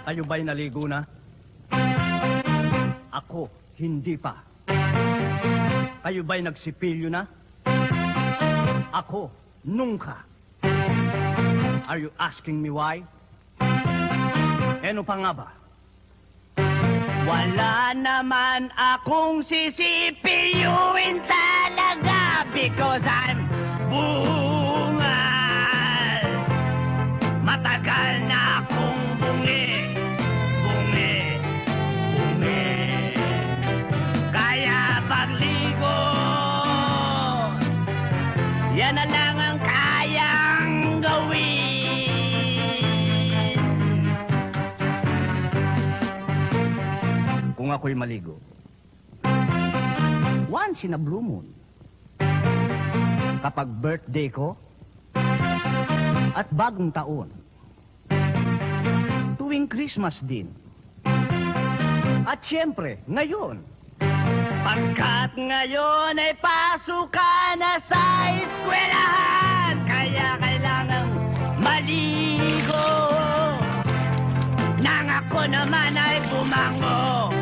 Kayo ba'y naligo na? Ako, hindi pa. Kayo ba'y nagsipilyo na? Ako, nunca. Are you asking me why? Ano pa nga ba? Wala naman akong sisipilyuin yan na lang ang kayang gawin. Kung ako'y maligo, once in a blue moon, kapag birthday ko, at bagong taon, tuwing Christmas din, at siyempre, ngayon, pagkat ngayon ay pasukan na sa eskwelahan, kaya kailangan maligo, nang ako naman ay bumango,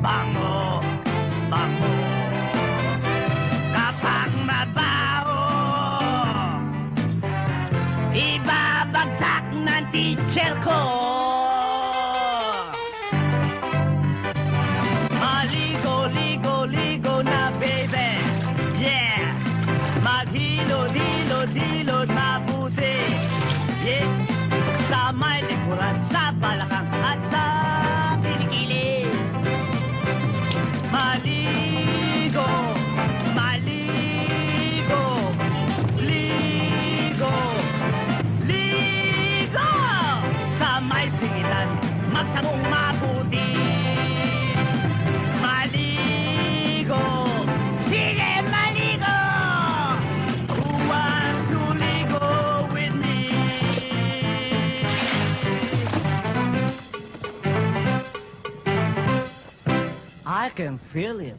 bango, bango. Kapag mabaho, ibabagsak ng teacher ko. Maghilod, hilod, hilod, mabuti, yeah. Sa may likuran, sa balakang at sa kilikili. Maligo, maligo, ligo, ligo. Sa may singilan, magsabong mabuti. I can feel it.